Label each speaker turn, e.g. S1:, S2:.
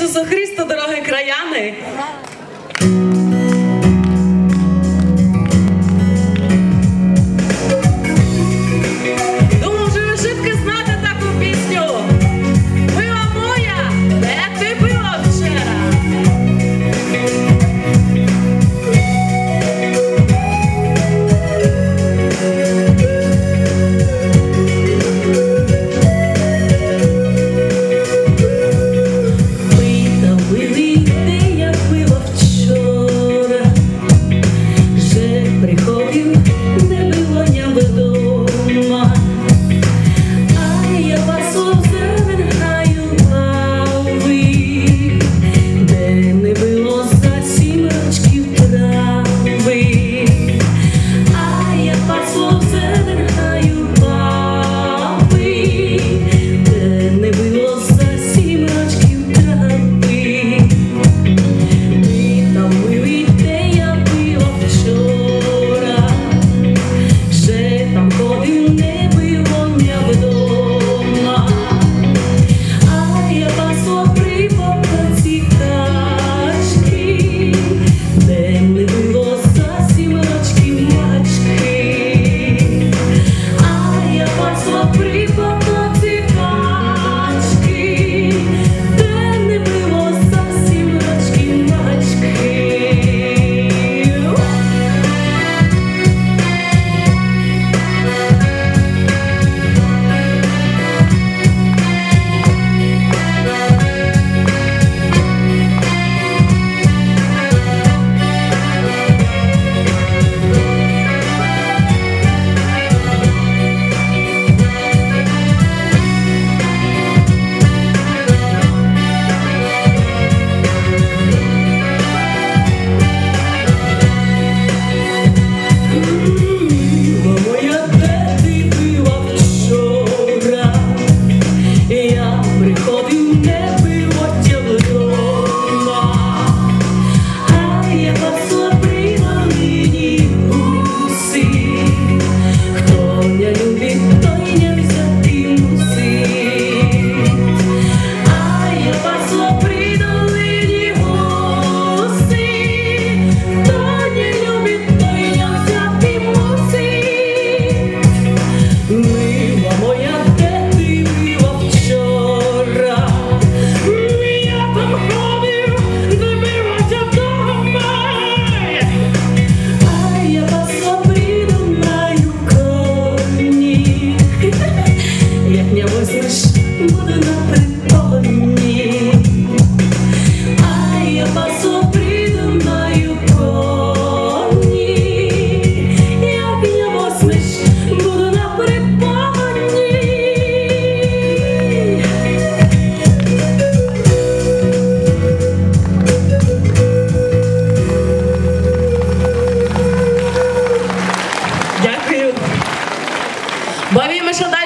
S1: Ісусу Христа, дорогі краяни! Мене візьмеш, буду на притомні, а я пасу придумаю коні, я возьмеш, буду на припомні.
S2: Дякую. Бавімося далі.